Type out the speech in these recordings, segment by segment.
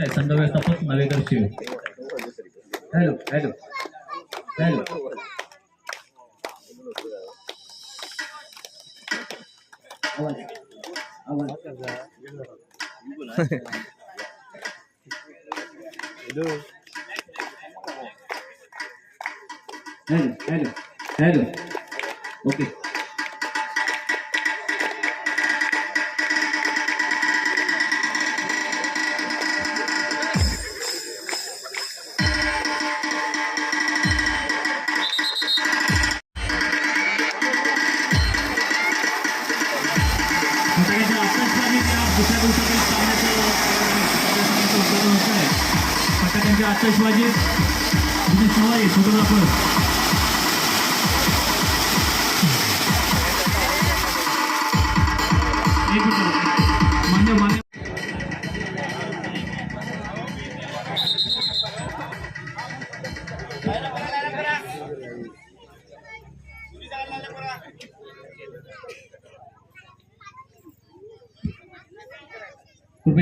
काय संघ व्यवस्थापक Navekar Shiv hello hello hello hello hello hello okay दुसऱ्या दिवसातील सामन्याचं आता त्यांच्या होत आहे फटाक्यांच्या फोटोग्राफर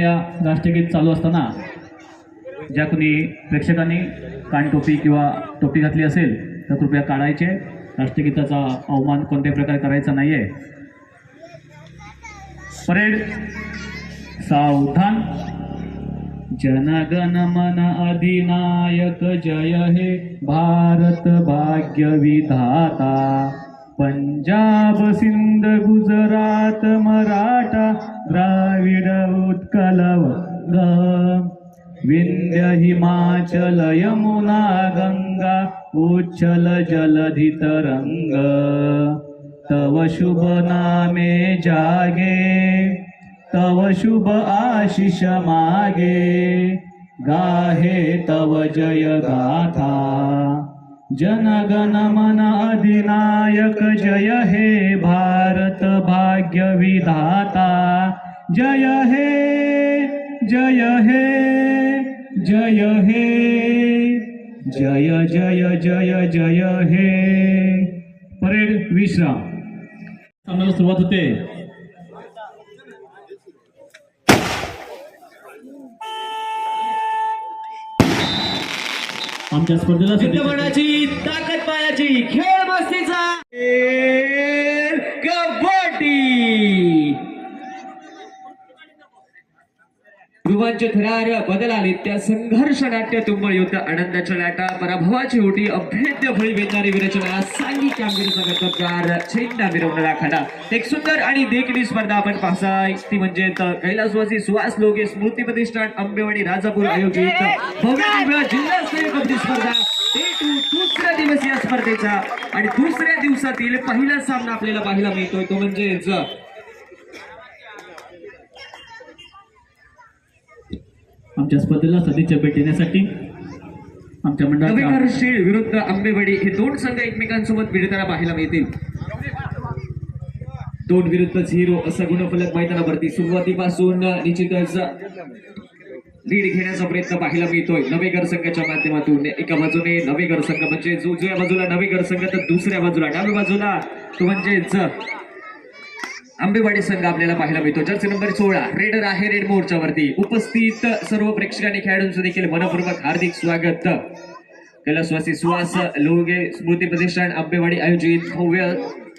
या राष्ट्रगीत चालू असताना ज्या कोणी प्रेक्षकांनी कानटोपी किंवा टोपी घातली असेल तर कृपया काढायचे. राष्ट्रगीताचा अवमान कोणत्याही प्रकारे करायचा नाही आहे परेड सावधान. जनगण मन अधिनायक जय हे भारत भाग्य विधाता पंजाब सिंध गुजरात मराठा द्राविड उत्कलव विंध्य हिमाचल यमुना गंगा उच्छल जलधि तरंग तव शुभ नामे जागे तव शुभ आशिष मागे. गाहे तव जय गाथा. जनगण मन अधिनायक जय हे भारत भाग्य विधाता। जय हे जय हे जय हे जय जय जय जय हे। परेड विश्राम. सामन्याला सुरुवात होते. आमच्या स्पर्धेला ताकद पायाची खेळ मस्तीचा. ध्रुवांचे थरार बदल आले त्या संघर्ष नाट्य तुंबळ युद्ध आनंदाच्या लाटा पराभवाची ओटी अभेद्य फळी वेचणारी विरचना सांगी कामगिरीचा कर्तबगार झेंडा मिरवणारा खडा. एक सुंदर आणि देखणी स्पर्धा आपण पाहताय. ती म्हणजे कैलासवासी सुहास लोगे स्मृती प्रतिष्ठान आंबेवाडी राजापूर आयोजित भव्य जिल्हास्तरीय कबड्डी स्पर्धा. दुसऱ्या दिवस या स्पर्धेचा आणि दुसऱ्या दिवसातील पहिला सामना आपल्याला पाहायला मिळतोय. तो म्हणजेच आमच्या स्पर्धेला सदिच्छा भेट देण्यासाठी आमच्या मंडळाच्या शेळ विरुद्ध आंबेवाडी हे दोन संघ एकमेकांसोबत भिडताना पाहायला मिळतील. दोन विरुद्ध झिरो असा गुणफलक मैदानावरती सुरुवातीपासून निश्चितच लीड घेण्याचा प्रयत्न पाहायला मिळतोय. नवेगर संघाच्या माध्यमातून एका बाजूने नवेगर संघ म्हणजे जो उजव्या बाजूला नवेगर संघ तर दुसऱ्या बाजूला डाव्या बाजूला तो म्हणजेच आंबेवाडी संघ आपल्याला पाहायला मिळतो. जर्सी नंबर सोळा रेडर आहे रेड मोर्चावरती उपस्थित सर्व प्रेक्षकांनी खेळाडूंचं देखील मनपूर्वक हार्दिक स्वागत. कैलासवासी सुहास लोगे स्मृती प्रतिष्ठान आंबेवाडी आयोजित भव्य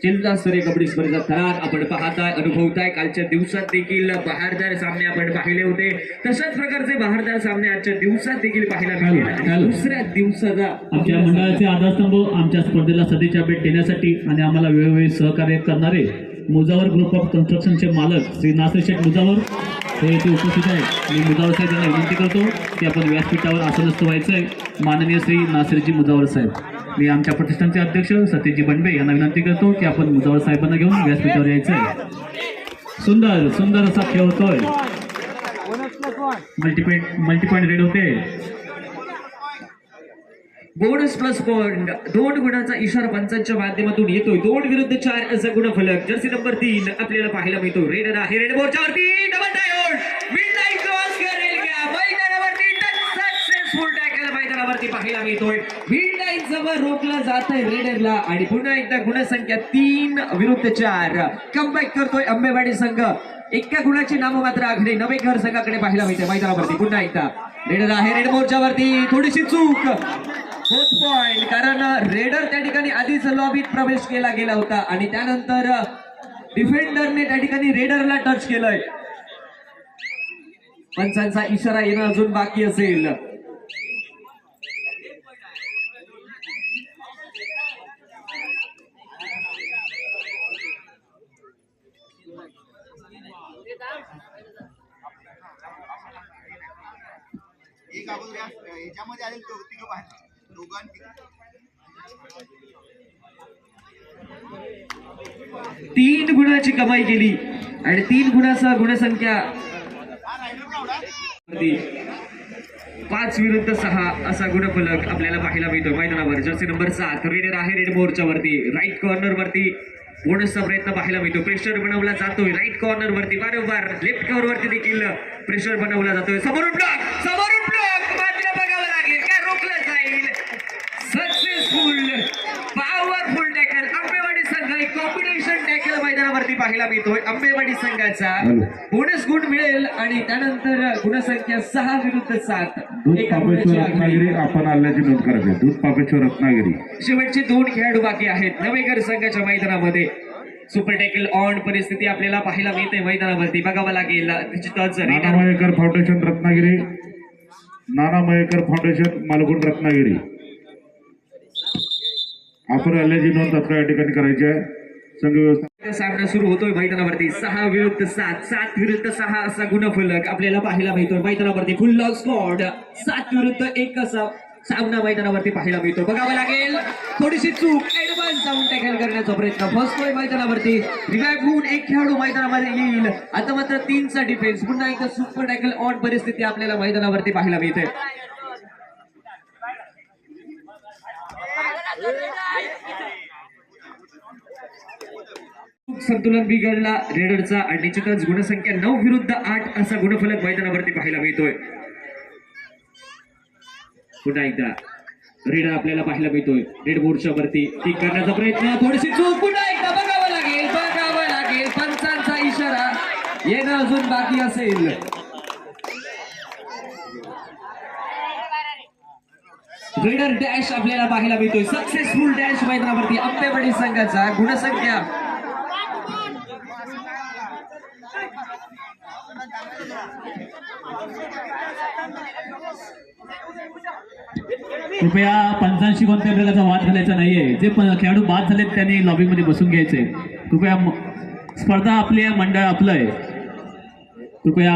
जिल्हास्तरीय कबड्डी स्पर्धा थरार आपण पाहताय अनुभवताय. कालच्या दिवसात देखील बहारदार सामने आपण पाहिले होते. तशाच प्रकारचे बहारदार सामने आजच्या दिवसात देखील पाहायला मिळाले. दुसऱ्या दिवसाचा आमच्या मंडळाचे आधारस्तंभ आमच्या स्पर्धेला सदिच्छा भेट देण्यासाठी आणि आम्हाला वेळोवेळी सहकार्य करणारे मुजावर ग्रुप ऑफ कन्स्ट्रक्शनचे मालक श्री नासिर शेठ मुजावर हे येथे उपस्थित आहेत. मी मुजावर साहेब यांना विनंती करतो की आपण व्यासपीठावर आसनस्थ व्हायचं आहे माननीय श्री नासिरजी मुजावर साहेब. मी आमच्या प्रतिष्ठानचे अध्यक्ष सतीशजी बनबे यांना विनंती करतो की आपण मुजावर साहेबांना घेऊन व्यासपीठावर यायचं आहे सुंदर सुंदर असा खेळ होतोय मल्टीपॉइंट मल्टीपॉइंट रेड होते. बोनस प्लस पॉइंट दोन गुणांचा इशारा पंचांच्या माध्यमातून येतोय. दोन विरुद्ध चार असा गुणफलक. जर्सी नंबर तीन आपल्याला पाहायला मिळतो रेड आहे रेड मोर्चावरती डबल डायोड मिड लाईन क्रॉस करेल का मैदानावरती सक्सेसफुल टॅकल मैदानावरती पाहायला मिळतोय. भिंडाई जवळ रोखलं जात आहे रेडरला आणि पुन्हा एकदा गुणसंख्या तीन विरुद्ध चार. कमबॅक करतोय अंबेवाडी संघ. एका गुणाची नाममात्र आघाडी नवेकर संघाकडे पाहायला मिळते मैदानावरती. पुन्हा एकदा. रेडर आहे रेड मोर्चावरती थोडीशी चूक. फोर्थ पॉइंट कारण रेडर त्या ठिकाणी आधीच लॉबीत प्रवेश केला गेला होता आणि त्यानंतर डिफेंडरने त्या ठिकाणी रेडरला टच केलंय. पंचांचा इशारा येणं अजून बाकी असेल. याच्यामध्ये आले दोघांपैकी तीन गुणाची कमाई केली आणि तीन गुणासह गुणसंख्या पाच विरुद्ध सहा असा गुणफलक आपल्याला पाहायला मिळतो. मैदानावर जर्सी नंबर सात रेडर आहे रेड मोर्चावरती राईट कॉर्नर वरती बोनसचा प्रयत्न पाहायला मिळतो. प्रेशर बनवला जातोय. राईट कॉर्नर वरती वारंवार लेफ्ट कव्हर वरती देखील प्रेशर बनवला जातोय. समोरून समोरून ब्लॉक मात्र बघावं लागेल काय रोखलं जाईल सक्सेसफुल पॉवरफुल टॅकल आंबेवाडी संघ एक कॉम्बिनेशन टॅकल मैदानावरती पाहायला मिळतोय. आंबेवाडी संघाचा बोनस गुण मिळेल आणि त्यानंतर गुणसंख्या सहा विरुद्ध सात. रत्नागिरी आपण आल्याची नोंद करायची दूध पापेश्वर रत्नागिरी. शेवटचे दोन खेळाडू बाकी आहेत. नवेकर संघाच्या मैदानामध्ये सुपर टॅकल ऑन परिस्थिती आपल्याला पाहायला मिळते मैदानावरती. बघावं लागेल मयेकर फाउंडेशन रत्नागिरी. नाना मयेकर फाउंडेशन मालगुण रत्नागिरी. आपण आल्याची नोंद तात्काळ या ठिकाणी करायची आहे. संघ व्यवस्था सामना सुरू होतोय मैदानावरती. सहा विरुद्ध सात. सात विरुद्ध सहा असा गुणफलक आपल्याला पाहायला मिळतो मैदानावरती. खुल्ला स्कॉड सात विरुद्ध एक असा सामना मैदानावरती पाहायला मिळतो बघावं लागेल. थोडीशी चूक. ऍडव्हान्स जाऊन टॅकल करण्याचा प्रयत्न. फसतोय मैदानावरती. रिव्हाइव्ह होऊन एक खेळाडू मैदानामध्ये येईल. आता मात्र तीनचा डिफेन्स पुन्हा एकदा सुपर टॅकल ऑन परिस्थिती आपल्याला मैदानावरती पाहायला मिळते संतुलन बिघडला. रेडरचा आणि निश्चितच गुणसंख्या नऊ विरुद्ध आठ असा गुणफलक मैदानावरती पाहायला मिळतोय. पुन्हा एकदा रेडर आपल्याला पाहायला मिळतोय. रेड मोर्चावरती ठीक करण्याचा प्रयत्न. थोडीशी चूक. पुन्हा एकदा बघावं लागेल बघावं लागेल. पंचांचा इशारा. येणं अजून बाकी असेल. रेडर डॅश आपल्याला पाहायला मिळतोय. सक्सेसफुल डॅश मैदानावरती आंबेवाडी संघाचा गुणसंख्या कृपया पंचांशी कोणत्या प्रकारचा वाद घालायचा नाहीये. जे खेळाडू बाद झालेत त्यांनी लॉबीमध्ये बसून घ्यायचे. कृपया स्पर्धा आपली आहे मंडळ आपलं आहे. कृपया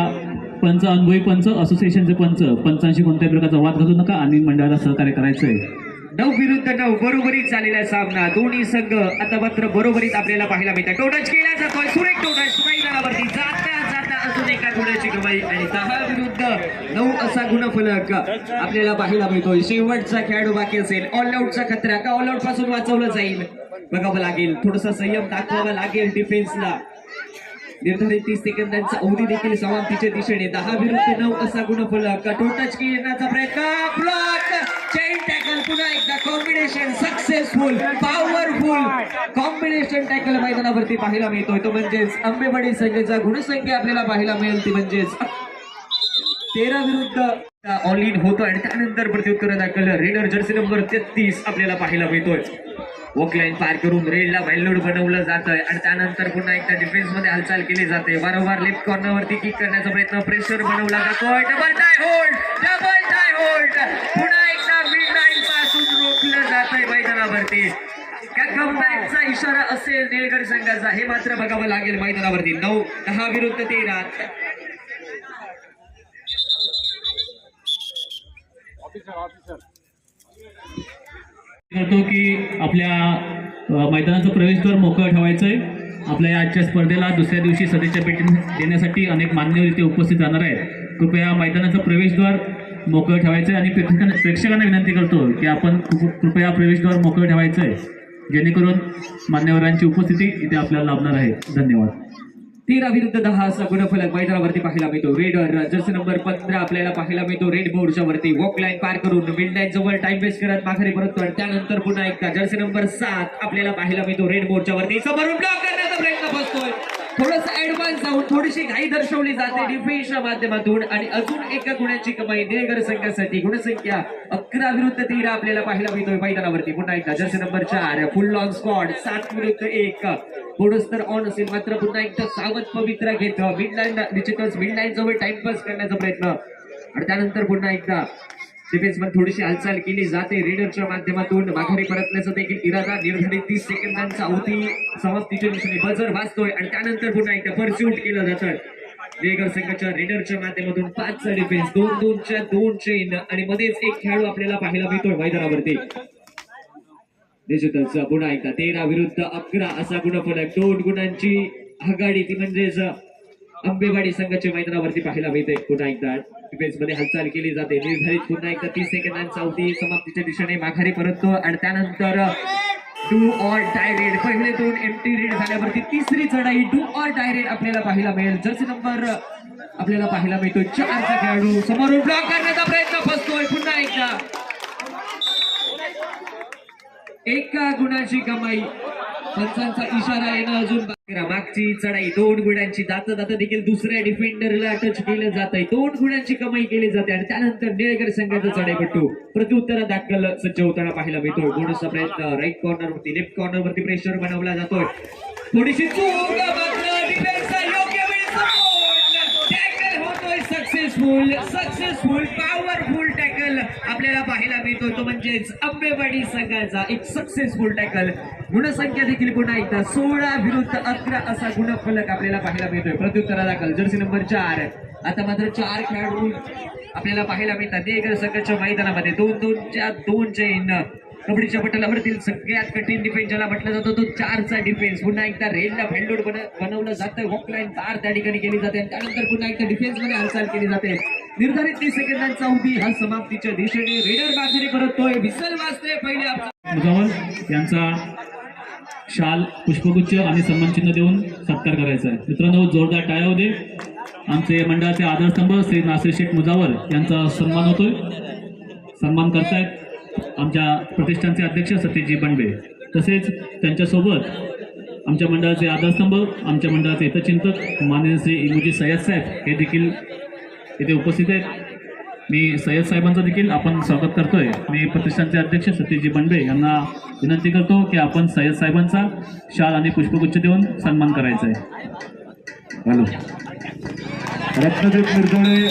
पंच अनुभवी पंच असोसिएशनचे पंच पंचांशी कोणत्याही प्रकारचा वाद घालू नका आणि मंडळाला सहकार्य करायचं आहे नऊ विरुद्ध नऊ बरोबरीत झालेला सामना. दोन्ही संघ आता मात्र बरोबरीत आपल्याला पाहायला मिळतात. टोटच केला जातोय. सुरेख टोटच मैदानावरती जाता पुण्याची कमाई आणि दहा विरुद्ध नऊ असा गुणफलक आपल्याला पाहायला मिळतोय. शेवटचा खेळाडू बाकी असेल. ऑलआउटचा खतरा का ऑल आउटपासून वाचवलं जाईल? बघावं लागेल. थोडासा संयम दाखवावा लागेल डिफेन्सला निर्धारित तीस सेकंदांचा अवधी देखील समाप्तीच्या दिशेने. दहा विरुद्ध नऊ असा गुणफलक. टोटच येण्याचा प्रयत्न. ब्लॉक पुन्हा एकदा combination successful powerful combination tackle मैदानावरती पाहायला मिळतोय. तो म्हणजेच आंबेवाडी संघाचा गुणसंख्या आपल्याला पाहायला मिळेल. ती म्हणजेच तेरा विरुद्ध ऑल इन होतो आणि त्यानंतर प्रत्युत्तर दाखल रेडर जर्सी नंबर तेहतीस आपल्याला पाहायला मिळतोय. वॉकलाईन पार करून रेडला व्हॅल्यूड बनवलं जातंय आणि त्यानंतर पुन्हा एकदा डिफेन्समध्ये हालचाल केली जाते. वारंवार लेफ्ट कॉर्नरवरती किक करण्याचा प्रयत्न प्रेशर बनवला जातोय. Double tie hold double tie hold पुन्हा एकदा पासून रोखलं जातंय मैदानावरती. का कमबॅकचा इशारा असेल निळगड संघाचा हे मात्र बघावं लागेल मैदानावरती. नऊ दहा विरुद्ध तेरा. करतो की आपल्या मैदानाचं प्रवेशद्वार मोकळं ठेवायचं आहे आपल्या या आजच्या स्पर्धेला दुसऱ्या दिवशी सदिच्छा भेट देण्यासाठी अनेक मान्यवर इथे उपस्थित राहणार आहेत. कृपया मैदानाचं प्रवेशद्वार मोकळं ठेवायचं आहे आणि प्रेक्षकांना प्रेक्षकांना विनंती करतो की आपण कृपया प्रवेशद्वार मोकळं ठेवायचं आहे जेणेकरून मान्यवरांची उपस्थिती इथे आपल्याला लाभणार आहे. धन्यवाद. तेरा विरुद्ध दहा असा गुणफलक मैदानावरती पाहायला मिळतो. रेडर जर्सी नंबर पंधरा आपल्याला पाहायला मिळतो. रेड बोर्डच्या वरती वॉक लाईन पार करून मिड लाईन जवळ टाइम वेस्ट करत माघारी परततो त्यानंतर पुन्हा एकदा जर्सी नंबर सात आपल्याला पाहायला मिळतो. रेड बोर्डच्या वरती समोरून ब्लॉक करण्याचा प्रयत्न बसतोय. थोडस ऍडव्हान्स जाऊन थोडीशी घाई दर्शवली जाते डिफेन्सच्या माध्यमातून आणि अजून एका गुणाची कमाई निळेकर संघासाठी. गुणसंख्या अकरा विरुद्ध तेरा आपल्याला पाहायला मिळतोय मैदानावरती. पुन्हा एकदा जर्सी नंबर चार फुल लॉंग स्क्वॉड सात विरुद्ध एक. बोनस तर ऑन असेल मात्र पुन्हा एकदा सावध पवित्रा घेत. मिड लाईन निश्चितच मिड लाईन जवळ टाइमपास करण्याचा प्रयत्न. आणि त्यानंतर पुन्हा एकदा डिफेन्समध्ये थोडीशी हालचाल केली जाते. रेडरच्या माध्यमातून माघारी परतण्याचा देखील इरादा निर्धारित तीस सेकंदांचा अवधी समाप्तीच्या दिशेने बजर वाचतोय आणि त्यानंतर पुन्हा एकदा परस्यूट केलं जातं. रेगर संघाच्या रेडरच्या माध्यमातून पाचचा डिफेन्स दोन दोनच्या दोन चेन आणि मध्येच एक खेळाडू आपल्याला पाहायला मिळतोय मैदानावरती. डिजिटलचा पुन्हा एकदा तेरा विरुद्ध अकरा असा गुणफलक दोन गुणांची आघाडी ती म्हणजेच आंबेवाडी संघाच्या मैदानावरती पाहायला मिळते पुन्हा एकदा. मध्ये हालचाल केली जाते. निर्धारित पुन्हा एकदा तीस सेकंदांचा अवधी समाप्तीच्या दिशेने माघारी परततो आणि त्यानंतर डू ऑर टाय रेड पहिले दोन एमटी रेड झाल्यावरती तिसरी चढाई डू ऑर टाय रेड आपल्याला पाहायला मिळेल. जर्सी नंबर आपल्याला पाहायला मिळतो चारचा खेळाडू समोरून ब्लॉक करण्याचा प्रयत्न फसतोय पुन्हा एकदा. एका गुणाची कमाई. पंचांचा इशारा येणं अजून मागची चढाई दोन गुणांची दात जाता देखील दुसऱ्या डिफेंडरला टच केलं जात आहे दोन गुणांची कमाई केली जाते आणि त्यानंतर निळगर संघाचा चढाईपट्टू. प्रत्युत्तर दाखल सज्ज होताना पाहायला मिळतोय. बोनसचा प्रयत्न राईट कॉर्नर वरती लेफ्ट कॉर्नर वरती प्रेशर बनवला जातोय. थोडीशी सक्सेसफुल सक्सेसफुल पॉवरफुल टॅकल आपल्याला पाहायला मिळतो तो म्हणजेच अंबेवाडी संघाचा एक सक्सेसफुल टॅकल गुणसंख्या देखील पुन्हा एकदा सोळा विरुद्ध अकरा असा गुणफलक आपल्याला पाहायला मिळतोय. प्रत्युत्तरा दाखल जर्सी नंबर चार. आता मात्र चार खेळाडू आपल्याला पाहायला मिळतात. देगर संघाच्या मैदानामध्ये दोन दोनच्या दोन चैन. कबड्डीच्या पटलावरतील सगळ्यात कठीण डिफेन्स ज्याला म्हटलं जातो तो चारचा डिफेन्स पुन्हा एकदा रेलला फेल्डोड बनवलं जातं वॉकलाईन चार तार त्या ठिकाणी केली जाते आणि त्यानंतर पुन्हा एकदा डिफेन्समध्ये हालचाल केली जाते. निर्धारित तीस सेकंदांचा उभी हा समाप्तीच्या दिशेने रेडर माघारी परततोय. विसल वाजते पहिले आप- मुजावर यांचा शाल पुष्पगुच्छ आणि सन्मानचिन्ह देऊन सत्कार करायचा आहे. मित्रांनो जोरदार टाळ्या होते आमचे मंडळाचे आधारस्तंभ श्री नासिर शेख मुजावर यांचा सन्मान होतोय. सन्मान करतायत. आमच्या प्रतिष्ठानचे अध्यक्ष सतीशजी बंडे तसेच त्यांच्यासोबत आमच्या मंडळाचे आधारस्तंभ आमच्या मंडळाचे हितचिंतक माननीय श्री इमुजी सय्यद साहेब हे देखील इथे उपस्थित आहेत. मी सय्यद साहेबांचं देखील आपण स्वागत करतोय. मी प्रतिष्ठानचे अध्यक्ष सतीशजी बंडे यांना विनंती करतो की आपण सय्यद साहेबांचा शाल आणि पुष्पगुच्छ देऊन सन्मान करायचा आहे. हॅलो. रत्नदीप मिरजोळे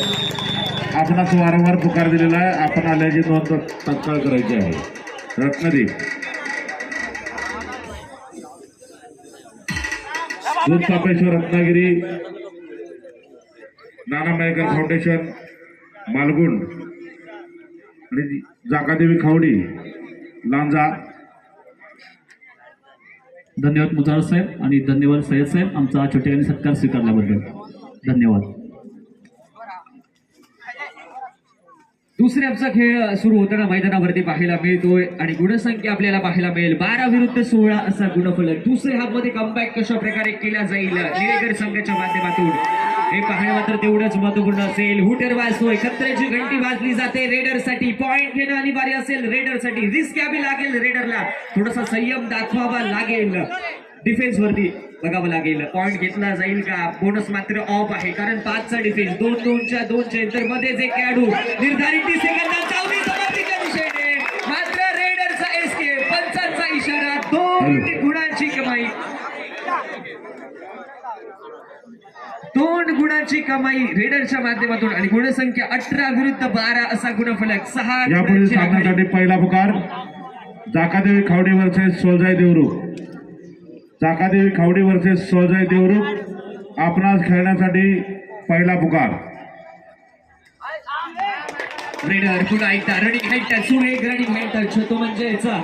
आपणास वारंवार पुकार दिलेला आहे. आपण आल्याची नोंद तत्काळ करायची आहे. रत्नदीप. दूध रत्नागिरी. नाना मयेकर फाउंडेशन. मालगुंड. आणि जाकादेवी खावडी. लांजा. धन्यवाद मुजावर साहेब आणि धन्यवाद सय्यद साहेब. आमचा छोट्याने सत्कार स्वीकारल्याबद्दल. धन्यवाद. दुसरे आमचा खेळ सुरू होताना मैदानावरती पाहायला मिळतोय आणि गुणसंख्या आपल्याला पाहायला मिळेल. बारा विरुद्ध सोळा असा गुणफलक दुसऱ्या हाफमध्ये कमबॅक कशा प्रकारे केला जाईल? निळेकर संघाच्या माध्यमातून. हे पाहणं मात्र तेवढंच महत्त्वपूर्ण असेल. हुटर वाजतोय खत्र्याची घंटी वाजली जाते. रेडरसाठी पॉइंट घेणं अनिवार्य असेल. रेडरसाठी रिस्क घ्यावी लागेल. रेडरला थोडासा संयम दाखवावा लागेल. डिफेन्स वरती. बघावं लागेल. पॉइंट घेतला जाईल का? बोनस मात्र ऑफ आहे. कारण पाचचा डिफेन्स दोन दोनच्या दोनचे तर मध्येच एक खेळाडू निर्धारित मात्र रेडरचा एसके पंचांचा इशारा दोन गुणांची कमाई. दोन गुणांची कमाई रेडरच्या माध्यमातून आणि गुणसंख्या अठरा विरुद्ध बारा असा गुणफलक. सहा यापुढील. सामन्यासाठी पहिला पुकार जाकादेवी खावडी सोलजाई देवरूप चाकादेवी खावडी वर्सेस सोलजाई देवरूप आपणास खेळण्यासाठी पहिला पुकार. रेडर पुन्हा एकदा रनिंग हाईट टच सुरेख रनिंग हाईट तो म्हणजे याचा.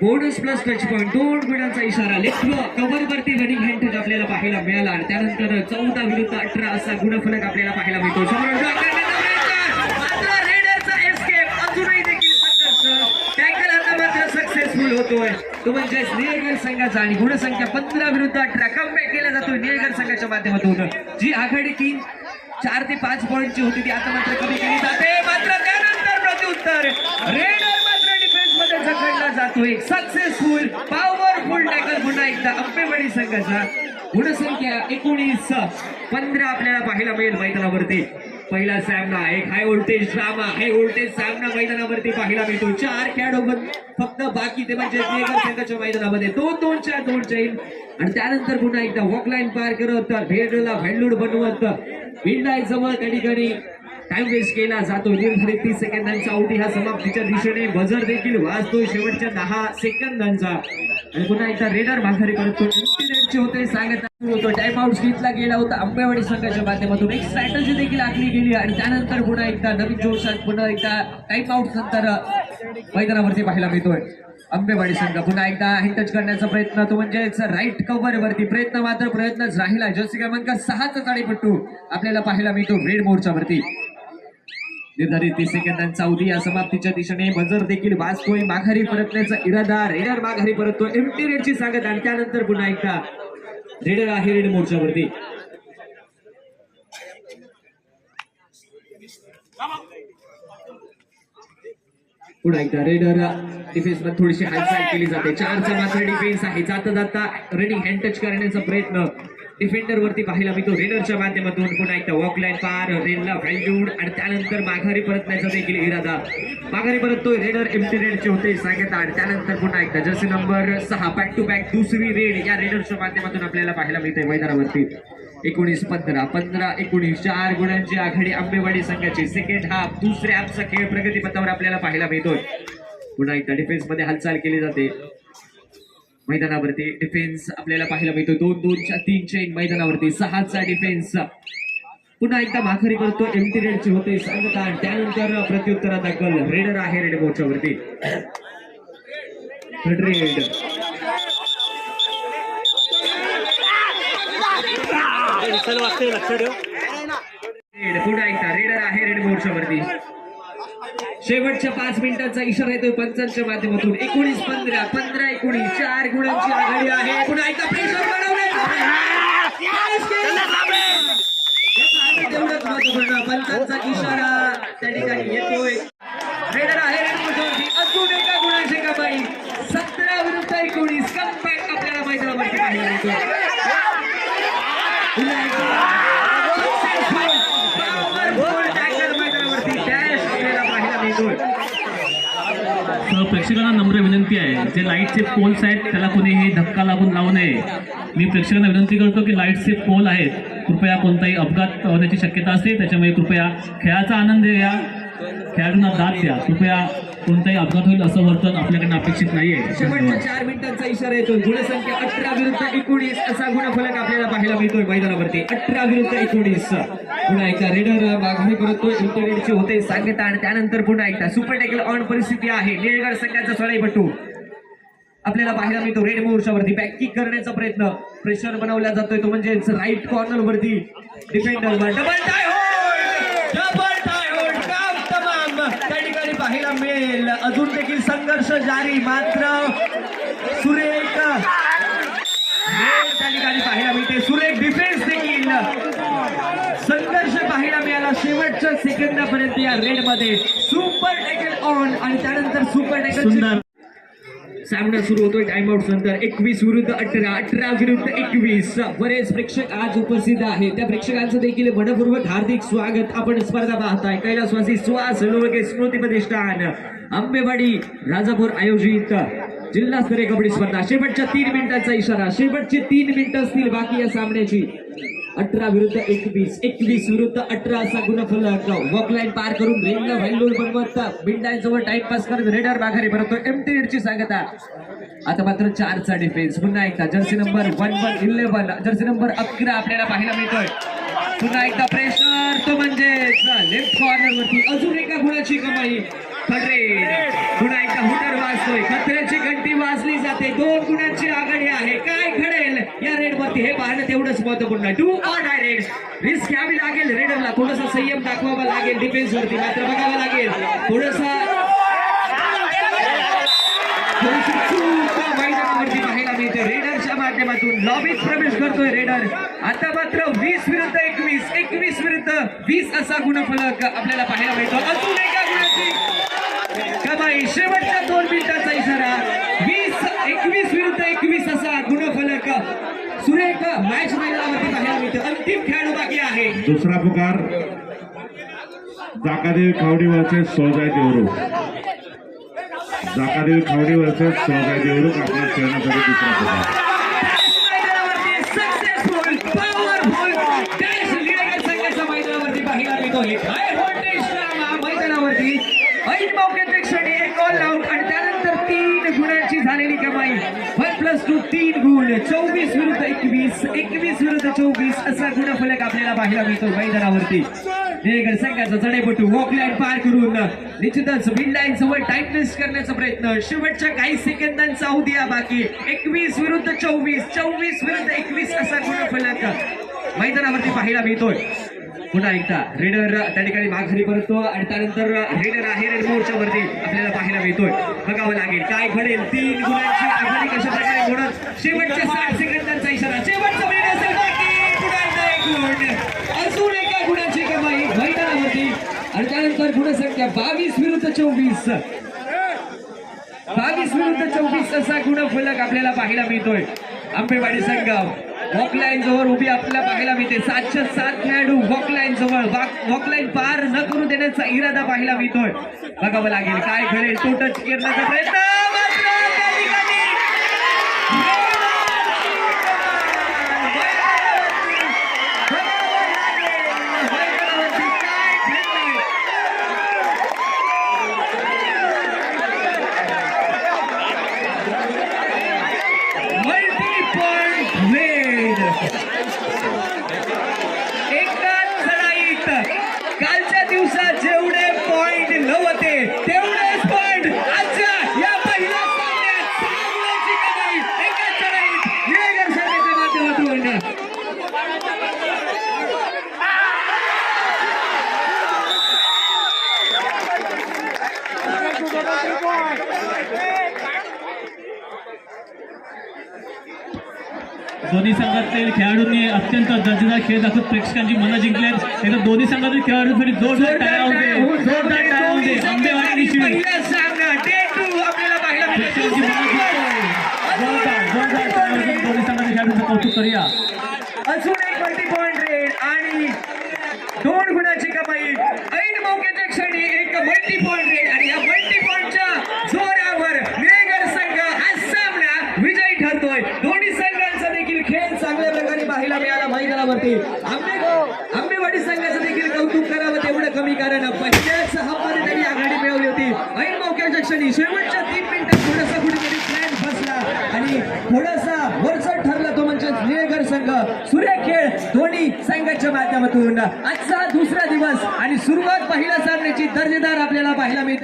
बोनस प्लस टच पॉईंट दोन गुणांचा इशारा. लेफ्ट कव्हर वरती रनिंग हँड आपल्याला पाहायला मिळाला. त्यानंतर चौदा विरुद्ध अठरा असा गुणफलक आपल्याला पाहायला मिळतो समोर block करण्याचा प्रयत्न. मात्र रेडरचा एस्केप अजूनही देखील संघर्ष टॅकल आता मात्र सक्सेसफुल होतोय मिळतोय तो म्हणजेच निळगड संघाचा आणि गुणसंख्या पंधरा विरुद्ध अठरा कमबॅक केला जातोय निळगड संघाच्या माध्यमातून जी आघाडी तीन चार ते पाच पॉईंटची होती ती आता मात्र कमी केली जाते मात्र त्यानंतर प्रत्युत्तर रेडर मात्र डिफेन्समध्ये जखडला जातोय सक्सेसफुल पॉवरफुल टॅकल पुन्हा एकदा अंबेवाडी संघाचा गुणसंख्या एकोणीस पंधरा आपल्याला पाहायला मिळेल मैदानावरती पहिला सामना एक high voltage drama high voltage सामना मैदानावरती पाहायला मिळतो. चार खेळाडू फक्त बाकी ते म्हणजे संघाच्या मैदानामध्ये. दोन दोन चार दोन जाईल. आणि त्यानंतर पुन्हा एकदा वॉक लाईन पार करत भेडला व्हॅल्यूड बनवत. भिंडाय जवळ त्या ठिकाणी टाइम वेस्ट केला जातो. निर्धारित तीस सेकंदांचा आउटी हा समाप्तीच्या दिशेने. बजर देखील वाजतो शेवटच्या दहा सेकंदांचा. आणि पुन्हा एकदा रेडर माघारी करतो रेडचे होते सांगत होतो. टाइम आउट घेतला गेला होता. आंबेवाडी संघाच्या माध्यमातून एक स्ट्रॅटजी देखील आखली गेली आणि त्यानंतर पुन्हा एकदा नवीन जोशात पुन्हा एकदा टाइम आउट नंतर मैदानावरती पाहायला मिळतोय. आंबेवाडी संघ पुन्हा एकदा हे टच करण्याचा प्रयत्न तो म्हणजेच राईट कव्हर वरती प्रयत्न मात्र प्रयत्नच राहिला. जर्सी क्रमांक सहाचा ताडीपट्टू आपल्याला पाहायला मिळतो. रेड मोर्चावरती निर्धारित तीस सेकंदांचा अवधी या समाप्तीच्या दिशेने. बजर देखील वाजतोय माघारी परतण्याचा इरादा. रेडर माघारी परततोय एमटी रेडची सांगत आणि त्यानंतर पुन्हा एकदा रेडर आहे रेड मोर्चावरती. पुन्हा एकदा रेडर डिफेन्समध्ये थोडीशी हालचाल केली जाते. चारचा मात्र डिफेन्स आहे. जाता जाता रेडी हँड टच करण्याचा प्रयत्न डिफेंडर वरती पाहायला मिळतो रेडरच्या माध्यमातून. पुन्हा एकदा वॉकलाईन पार. रेडला व्हॅल्यूड आणि त्यानंतर माघारी परतण्याचा देखील इरादा. माघारी परततोय रेडर एमटी रेडचे होते सांगता. आणि त्यानंतर पुन्हा एकदा जर्सी नंबर सहा बॅक टू बॅक दुसरी रेड या रेडरच्या माध्यमातून आपल्याला पाहायला मिळते मैदानावरती. एकोणीस पंधरा पंधरा एकोणीस चार गुणांची आघाडी आंबेवाडी संघाची. सेकंड हाफ दुसऱ्या हाफचा खेळ प्रगतीपथावर आपल्याला पाहायला मिळतोय. पुन्हा एकदा डिफेन्समध्ये हालचाल केली जाते. मैदानावरती डिफेन्स आपल्याला पाहायला मिळतो. दोन दोनच्या तीन चैन मैदानावरती सहाचा डिफेन्स पुन्हा एकदा माघारी करतो एमटी रेडचे होते सांगता त्यानंतर प्रत्युत्तरा दाखल रेडर आहे रेड मोर्चावरती. रेड पुन्हा एकदा रेडर आहे रेड मोर्चावरती. शेवटच्या पाच मिनिटांचा इशारा येतोय पंचांच्या माध्यमातून. एकोणीस पंधरा पंधरा एकोणीस. चार गुणांची आघाडी आहे. पुन्हा एकदा प्रेशर पंचांचा इशारा त्या ठिकाणी येतोय रेडर आहे रेड मोर्चावरती अजून एका गुणांची कमाई सतरा विरुद्ध एकोणीस कमबॅक आपल्याला मैदानावरती पाहायला मिळतोय पुन्हा एकदा powerful tackle मैदानावरती dash आपल्याला पाहायला मिळतोय तर प्रेक्षकांना नम्र विनंती आहे जे लाईटचे पोल्स आहेत त्याला कोणीही धक्का लागून लावू नये. मी प्रेक्षकांना विनंती करतो की लाईटचे पोल आहेत. कृपया कोणताही अपघात होण्याची शक्यता असते त्याच्यामुळे कृपया खेळाचा आनंद घ्या. खेळाडूंना दाद द्या. कृपया कोणताही अपघात होईल असं वर्तन आपल्याकडनं अपेक्षित नाहीये. शेवटच्या चार मिनिटांचा इशारा येतो गुणसंख्या अठरा विरुद्ध एकोणीस असा गुणफलक आपल्याला पाहायला मिळतोय मैदानावरती. अठरा विरुद्ध एकोणीस. पुन्हा एकदा रेडर मागणी करतोय इंटरनेटचे होते सांगता आणि त्यानंतर पुन्हा एकदा. सुपर टेकल ऑन परिस्थिती आहे. निळगड संघाचा सळाईपट्टू आपल्याला पाहायला मिळतो रेड मोर्चावरती बॅक किक करण्याचा प्रयत्न. प्रेशर बनवला जातोय तो म्हणजे राईट कॉर्नर वरती defender double tie double tie काम तमाम! त्या ठिकाणी पाहायला मिळेल. अजून देखील संघर्ष जारी. मात्र सुरेख त्या ठिकाणी पाहायला मिळते. सुरेख डिफेन्स देखील. संघर्ष पाहायला मिळाला. शेवटच्या सेकंदापर्यंत या रेडमध्ये. सुपर टॅकल ऑन आणि त्यानंतर सुपर टॅकल सुंदर. सामना सुरू होतोय टाइम आउट नंतर. एकवीस विरुद्ध अठरा अठरा विरुद्ध एकवीस. बरेच प्रेक्षक आज उपस्थित आहेत. त्या प्रेक्षकांचं देखील मनपूर्वक हार्दिक स्वागत. आपण स्पर्धा पाहताय. कैलासवासी स्वास लोळके स्मृती प्रतिष्ठान. आंबेवाडी राजापूर आयोजित जिल्हास्तरीय कबड्डी स्पर्धा. शेवटच्या तीन मिनिटांचा इशारा. शेवटचे तीन मिनिटं असतील बाकी या सामन्याची. अठरा विरुद्ध एकवीस एकवीस विरुद्ध अठरा असा गुणफल वॉकलाईन पार करून रेडला व्हॅल्यूर बनवत. बिंडांजवळ टाइमपास करत रेडर माघारी परततो एमटी रेडची सांगता. आता मात्र चारचा डिफेन्स पुन्हा एकदा jersey number one one eleven jersey number अकरा आपल्याला पाहायला मिळतोय. पुन्हा एकदा प्रेशर तो म्हणजे लेफ्ट कॉर्नर वरती अजून एका गुणाची कमाई. खटरेड पुन्हा एकदा हुटर वाजतोय. कत्र्याची घंटी वाजली जाते. दोन गुणांची आघाडी आहे. काय घडेल या रेड वरती? हे पाहणं तेवढंच महत्त्वपूर्ण डू ऑर डायरेक्ट रिस्क घ्यावी लागेल रेडरला. थोडासा संयम दाखवावा लागेल. डिफेन्स वरती मात्र बघावा लागेल. थोडसा रेडरच्या माध्यमातून लॉबीत प्रवेश करतोय रेडर आता मात्र वीस विरुद्ध एकवीस. एकवीस विरुद्ध वीस असा गुणफलक आपल्याला पाहायला मिळतो. अजून एका गुणाची कमाई शेवटच्या दोन मिनिटाचा इशारा. वीस एकवीस विरुद्ध एकवीस असा गुणफलक. सुरेख मॅच मैदानावरती पाहायला मिळतो अंतिम खेळाडू बाकी आहे. दुसरा पुकार. जाकादेव खावडी वर्सेस सोळजाई देवरुख जाकादेवी खावडी वर्सेस सोळजाई देवरुख आपल्या खेळण्यासाठी दुसरा पुकार मैदानावरती सक्सेसफुल पॉवरफुल डॅश लिडर संघाच्या मैदानावरती पाहायला मिळतो एक हाय व्होल्टेज ड्रामा मैदानावरती ऐन मौक्याच्या क्षणी एक ऑल आउट आणि त्यानंतर तीन गुणांची झालेली कमाई वन प्लस टू तीन गुण चोवीस विरुद्ध एकवीस एकवीस विरुद्ध चोवीस असा गुणफलक आपल्याला पाहायला मिळतो मैदानावरती. निळगड संघाचा चढेपटू लाईन पार करून निश्चितच मिडलाईन जवळ टाइम वेस्ट करण्याचा प्रयत्न. शेवटच्या काही सेकंदांचा उद्या बाकी. एकवीस विरुद्ध चोवीस चोवीस विरुद्ध एकवीस असा गुणफलक मैदानावरती पाहायला मिळतोय. पुन्हा एकदा रेडर त्या ठिकाणी माघारी परततो आणि त्यानंतर रेडर आहे रेड मोर्चावरती आपल्याला पाहायला मिळतोय. बघावं लागेल काय घडेल. तीन गुणांची आघाडी कशा प्रकारे घडत शेवटच्या साठ सेकंदांचा इशारा. शेवटचा वेळ असेल. अजून एका गुणाची कमाई मैदानावरती. आणि त्यानंतर गुणसंख्या बावीस विरुद्ध चोवीस. बावीस विरुद्ध चोवीस असा गुणफलक आपल्याला पाहायला मिळतोय. आंबेवाडी संघ. वॉकलाईन जवळ उभी आपल्याला पाहायला मिळते. सातशे सात खेळाडू वॉकलाईन जवळ. वॉकलाईन पार न करू देण्याचा इरादा पाहायला मिळतोय. बघावं लागेल. काय घडेल? तो टच करण्याचा प्रयत्न. Yeah. खेळ दाखवत प्रेक्षकांची मनं जिंकल्यात तर दोन्ही संघातील जोरदार टाळ्या होते जोरदार टाळ्या होते आंबेवाडी. जोरदार जोरदार टाळ्या दोन्ही संघातील खेळाडूंचं कौतुक करूया अजून एक मल्टी पॉइंट रेड आणि दोन गुणाची कमाई ऐन मौक्याच्या क्षणी एक मल्टी पॉइंट रेड आणि या मल्टी पॉइंटच्या जोरावर निळेगर संघ हा सामना विजयी ठरतोय दोन्ही संघांचा देखील खेळ चांगल्या प्रकारे पाहायला मिळाला मैदानावरती आंबे आंबेवाडी संघाचं देखील कौतुक करावं तेवढं कमी कारण पहिल्याच हप्पाने त्यांनी आघाडी मिळवली होती ऐन मौक्याच्या क्षणी शेवटच्या तीन मिनिटात थोडासा कुठेतरी प्लॅन फसला आणि थोडासा वरचढ ठरला तो म्हणजे निळेकर संघ सूर्य खेळ दोन्ही संघाच्या माध्यमातून आजचा दुसरा दिवस आणि सुरुवात पहिल्या सामन्याची दर्जेदार आपल्याला पाहायला मिळते.